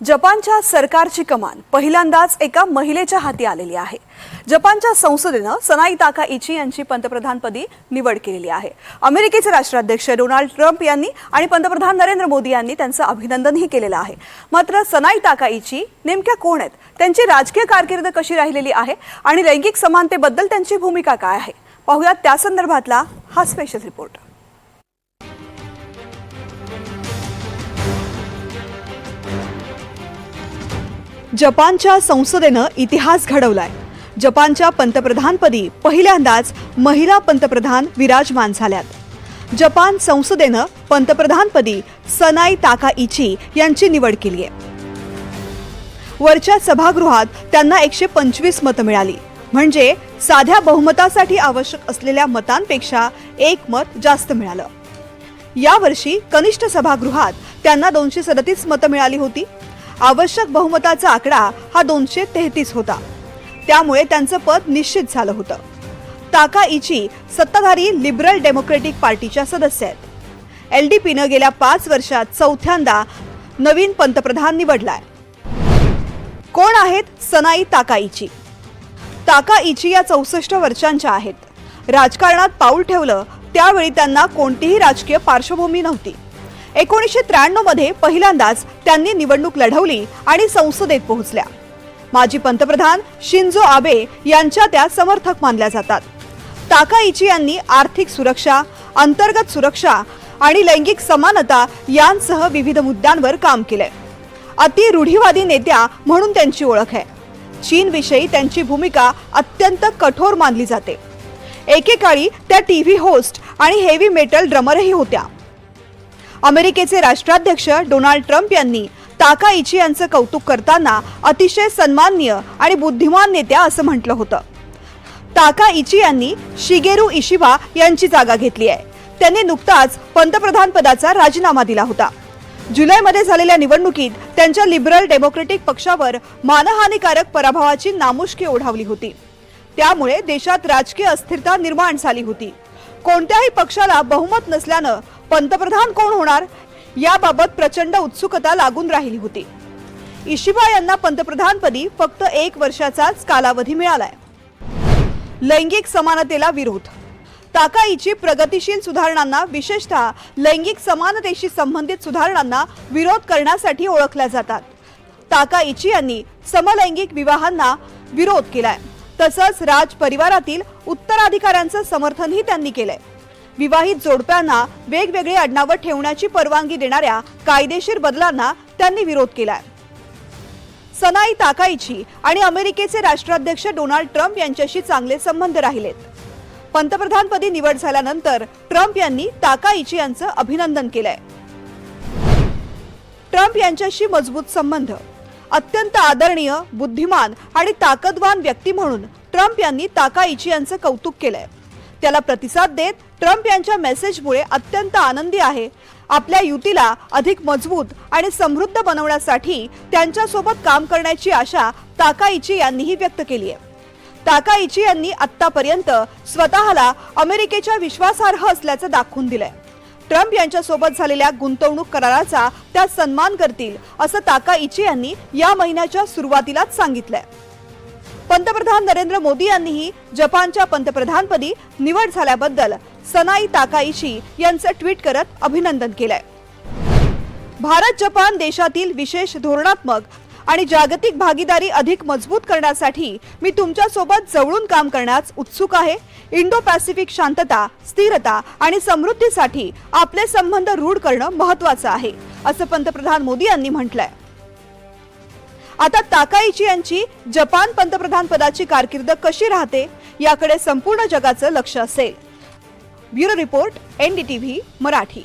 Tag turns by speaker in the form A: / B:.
A: जपानच्या सरकारची कमान पहिल्यांदाच एका महिलेच्या हाती आलेली आहे. जपानच्या संसदेनं सनाई ताका इची यांची पंतप्रधानपदी निवड केलेली आहे. अमेरिकेचे राष्ट्राध्यक्ष डोनाल्ड ट्रम्प यांनी आणि पंतप्रधान नरेंद्र मोदी यांनी त्यांचं अभिनंदनही केलेलं आहे. मात्र सनाई ताका इची नेमक्या कोण आहेत? त्यांची राजकीय कारकीर्द कशी राहिलेली आहे? आणि लैंगिक समानतेबद्दल त्यांची भूमिका काय आहे? पाहूयात त्या संदर्भातला हा स्पेशल रिपोर्ट जपानच्या संसदेनं इतिहास घडवलाय. जपानच्या पंतप्रधानपदी पहिल्यांदाच महिला पंतप्रधान विराजमान झाल्यात. जपान संसदेनं पंतप्रधानपदी सनाई ताका इची यांची निवड केली आहे. वरच्या सभागृहात त्यांना एकशे पंचवीस मतं मिळाली. म्हणजे साध्या बहुमतासाठी आवश्यक असलेल्या मतांपेक्षा एक मत जास्त मिळालं. यावर्षी कनिष्ठ सभागृहात त्यांना दोनशे सदतीस मतं मिळाली होती. आवश्यक बहुमताचा आकडा हा दोनशे तेहतीस होता. त्यामुळे त्यांचं पद निश्चित झालं होतं. ताका इची सत्ताधारी लिबरल डेमोक्रेटिक पार्टीच्या सदस्य आहेत. एल डी पीनं गेल्या पाच वर्षात चौथ्यांदा नवीन पंतप्रधान निवडलाय. कोण आहेत सनाई ताकाईची ताकाईची या चौसष्ट वर्षांच्या आहेत. राजकारणात पाऊल ठेवलं त्यावेळी त्यांना कोणतीही राजकीय पार्श्वभूमी नव्हती. एकोणीसशे त्र्याण्णवमध्ये पहिल्यांदाच त्यांनी निवडणूक लढवली आणि संसदेत पोहोचल्या. माजी पंतप्रधान शिंजो आबे यांच्या त्या समर्थक मानल्या जातात. ताकाईची यांनी आर्थिक सुरक्षा अंतर्गत सुरक्षा आणि लैंगिक समानता यांसह विविध मुद्द्यांवर काम केलंय. अति रूढीवादी नेत्या म्हणून त्यांची ओळख आहे. चीनविषयी त्यांची भूमिका अत्यंत कठोर मानली जाते. एकेकाळी त्या टी व्ही होस्ट आणि हेवी मेटल ड्रमरही होत्या. अमेरिकेचे राष्ट्राध्यक्ष डोनाल्ड ट्रम्प यांनी ताका इची यांचं कौतुक करताना अतिशय सन्माननीय आणि बुद्धिमान नेत्या असं म्हटलं होतं. ताका इची यांनी शिगेरू इशिबा यांची जागा घेतली आहे. त्यांनी नुकताच पंतप्रधान पदाचा राजीनामा दिला होता. जुलैमध्ये झालेल्या निवडणुकीत त्यांच्या लिबरल डेमोक्रेटिक पक्षावर मानहानिकारक पराभवाची नामुष्की ओढावली होती. त्यामुळे देशात राजकीय अस्थिरता निर्माण झाली होती. कोणत्याही पक्षाला बहुमत नसल्यानं पंतप्रधान कोण होणार याबाबत प्रचंड उत्सुकता लागून राहिली होती. इशिबा यांना पंतप्रधानपदी फक्त एक वर्षाचाच कालावधी मिळालाय. लैंगिक समानतेला विरोध. ताकाईची प्रगतिशील सुधारणांना विशेषतः लैंगिक समानतेशी संबंधित सुधारणांना विरोध करण्यासाठी ओळखल्या जातात. ताकाईची यांनी समलैंगिक विवाहांना विरोध केलाय. तसंच राज परिवारातील उत्तराधिकाऱ्यांचं समर्थनही त्यांनी केलंय. विवाहित जोडप्यांना वेगवेगळी आडनावं ठेवण्याची परवानगी देणाऱ्या कायदेशीर बदलांना त्यांनी विरोध केलाय. सनाई ताकाईची आणि अमेरिकेचे राष्ट्राध्यक्ष डोनाल्ड ट्रम्प यांच्याशी चांगले संबंध राहिलेत. पंतप्रधानपदी निवड झाल्यानंतर ट्रम्प यांनी ताकाईची यांचं अभिनंदन केलंय. ट्रम्प यांच्याशी मजबूत संबंध अत्यंत आदरणीय बुद्धिमान आणि ताकदवान व्यक्ती म्हणून ट्रम्प यांनी ताकाईची यांचं कौतुक केलंय. त्याला प्रतिसाद देत ट्रम्प यांच्या मेसेजमुळे अत्यंत आनंदी आहे. आपल्या युतीला अधिक मजबूत आणि समृद्ध बनवण्यासाठी त्यांच्यासोबत काम करण्याची आशा ताकाईची यांनीही व्यक्त केली आहे. ताकाईची यांनी आतापर्यंत स्वतःला अमेरिकेच्या विश्वासार्ह असल्याचं दाखवून दिलंय. ट्रम्प यांच्यासोबत झालेल्या गुंतवणूक कराराचा त्या सन्मान करतील असं ताकाईची यांनी या महिन्याच्या सुरुवातीलाच सांगितलंय. पंतप्रधान नरेंद्र मोदी यांनीही जपानच्या पंतप्रधानपदी निवड झाल्याबद्दल सनाई ताकाईशी यांचं ट्विट करत अभिनंदन केलंय. भारत जपान देशातील विशेष धोरणात्मक आणि जागतिक भागीदारी अधिक मजबूत करण्यासाठी मी तुमच्यासोबत जवळून काम करण्यास उत्सुक आहे. इंडो पॅसिफिक शांतता स्थिरता आणि समृद्धीसाठी आपले संबंध रूढ करणं महत्वाचं आहे असं पंतप्रधान मोदी यांनी म्हटलंय. आता ताकाईची यांची जपान पंतप्रधान पदाची कारकीर्द कशी राहते याकडे संपूर्ण जगाचं लक्ष असेल. Bureau report NDTV Marathi.